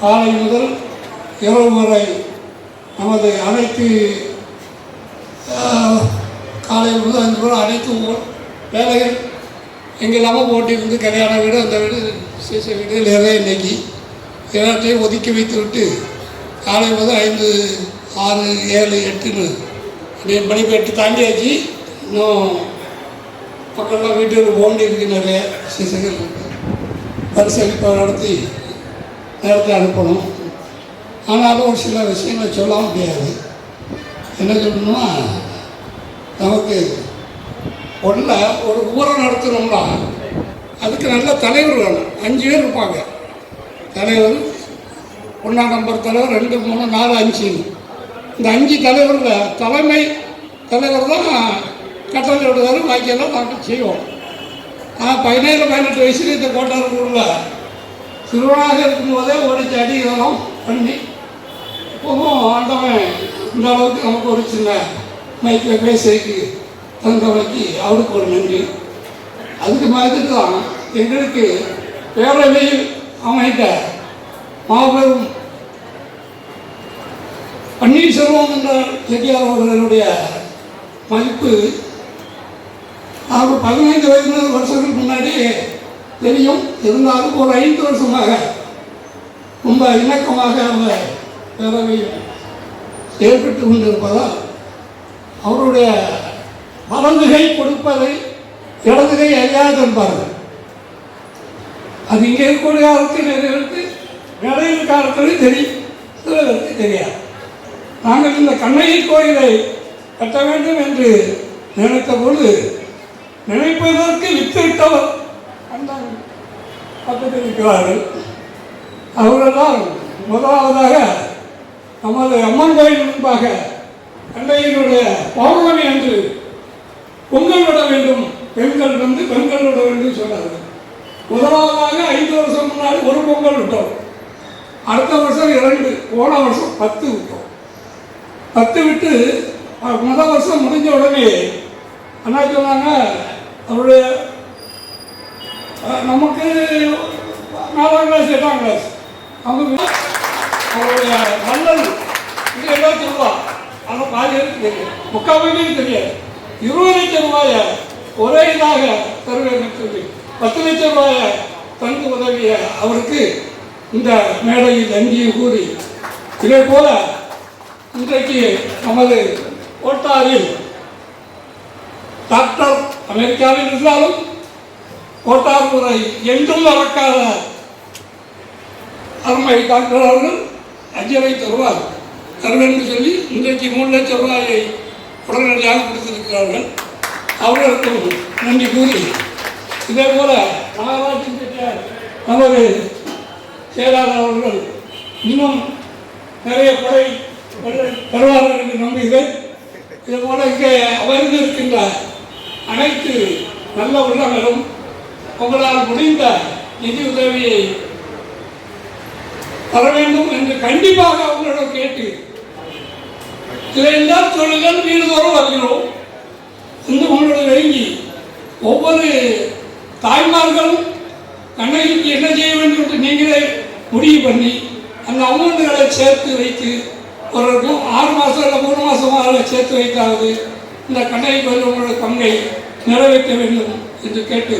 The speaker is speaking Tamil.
காலை முதல் இரவு வரை நமது அனைத்து காலையில் காலை முதல் அஞ்சு முறை அனைத்து வேலைகள் எங்கெல்லாமோ போட்டிருந்து கல்யாண வீடு அந்த வீடு சேச வீடு நிறைய இன்னைக்கு எல்லாத்தையும் ஒதுக்கி வைத்து விட்டு காலை முதல் ஐந்து ஆறு ஏழு எட்டுன்னு அப்படின்னு மணி இப்போ எட்டு தாண்டியாச்சு. இன்னும் பக்கத்தில் வீட்டுக்கு போண்டி இருக்கு நிறைய சிசைகள் இருக்கு. பரிசளிப்பை நடத்தி நேரத்தில் அனுப்பணும். ஆனாலும் ஒரு சில விஷயங்களை சொல்ல முடியாது. என்ன சொல்லணும்னா நமக்கு ஒன்றில் ஒரு ஊரை நடத்தணும்னா அதுக்கு நல்ல தலைவர் வேணும். அஞ்சு பேர் இருப்பாங்க. தலைவர் ஒன்றாம் நம்பர் தலைவர் ரெண்டு மூணு நாலு அஞ்சு. இந்த அஞ்சு தலைவரில் தலைமை தலைவர் தான் கட்டளை விடுவார் பாக்கியெல்லாம் நாங்கள் செய்வோம். நான் பதினேழு பதினெட்டு வயசுல இந்த கோட்டார் ஊரில் சிறுவனாக இருக்கும்போதே ஒரு அடி இதெல்லாம் பண்ணி இப்போவும் ஆண்டவன் இந்த அளவுக்கு நமக்கு ஒரு சின்ன மைக்கில் பேசுறதுக்கு தந்தவனுக்கு அவருக்கு ஒரு நன்றி. அதுக்கு மாதிரி தான் எங்களுக்கு பேரவையில் அமைந்த மாபெரும் பன்னீர்செல்வம் என்ற செட்டியார் அவர்களுடைய மதிப்பு அவர் பதினைந்து வயது வருஷத்துக்கு முன்னாடி தெரியும். இருந்தாலும் ஒரு ஐந்து வருஷமாக ரொம்ப இணக்கமாக அவர் பேரவையில் செயல்பட்டு கொண்டிருப்பதால் அவருடைய வலதுகை கொடுப்பதை இடதுகை அறியாது என்பார்கள். அது இங்கே இருக்கக்கூடிய காலத்தில் நிறைய பேருக்கு இடையில காலத்தில் தெரியும். சில பேருக்கு தெரியாது. நாங்கள் இந்த கண்ணகி கோயிலை கட்ட வேண்டும் என்று நினைத்த பொழுது நினைப்பதற்கு வித்திட்டவர் பக்கத்தில் இருக்கிறார்கள் அவர்கள்தான் முதலாவதாக நமது அம்மன் கோயில் முன்பாக கண்டையினுடைய பௌர்ணமி அன்று பொங்கல் விட வேண்டும் பெண்கள் வந்து பெண்கள் விட வேண்டும் சொன்னார்கள். முதலாவதாக ஐந்து வருஷம் முன்னாடி ஒரு பொங்கல் விட்டோம். அடுத்த வருஷம் இரண்டு போன வருஷம் பத்து விட்டோம். பத்து விட்டு முதல் வருஷம் முடிஞ்ச உடனே அண்ணா சொன்னாங்க அவருடைய நமக்கு நாலாம் கிளாஸ் எட்டாம் கிளாஸ் அவங்க அவருடைய மன்னல் இது எல்லாம் சொல்லுவா ஆனால் பாதி பேருக்கு தெரியும் முக்கால் பேருக்கு தெரியாது. இருபது லட்சம் ரூபாய ஒரே இதாக தருவேன் சொல்லி பத்து லட்சம் ரூபாய தந்து உதவிய அவருக்கு இந்த மேடையில் நன்றி கூறி இதே போல இன்றைக்கு நமது கோட்டாரில் டாக்டர் அமெரிக்காவில் இருந்தாலும் கோட்டார் முறை என்றும் மறக்காத அருமை டாக்டர் அவர்கள் அஞ்சலை தருவார். தருவேன் சொல்லி இன்றைக்கு மூணு லட்சம் ரூபாயை உடனடியாக கொடுத்திருக்கிறார்கள். அவர்களுக்கும் நன்றி கூறி இதே போல மகாராஜின் செட்டியார் நமது செயலாளர் அவர்கள் இன்னும் நிறைய கொடை தருவார்கள் என்று நம்புகிறேன். இதே போல இங்கே அமர்ந்திருக்கின்ற அனைத்து நல்ல உள்ளங்களும் உங்களால் முடிந்த நிதி உதவியை தர வேண்டும் என்று கண்டிப்பாக அவங்களிடம் கேட்டு இதையெல்லாம் சொல்லுங்கள் வீடுதோறும் வருகிறோம். இந்த உங்களோட நெருங்கி ஒவ்வொரு தாய்மார்களும் கண்ணகிக்கு என்ன செய்ய வேண்டும் என்று நீங்களே முடிவு பண்ணி அந்த அமௌண்ட்டுகளை சேர்த்து வைத்து ஒரு ஆறு மாதம் இல்லை மூணு மாதமாக சேர்த்து வைத்தாவது இந்த கண்ணகி வந்து உங்களோட பங்கை நிறைவேற்ற வேண்டும் என்று கேட்டு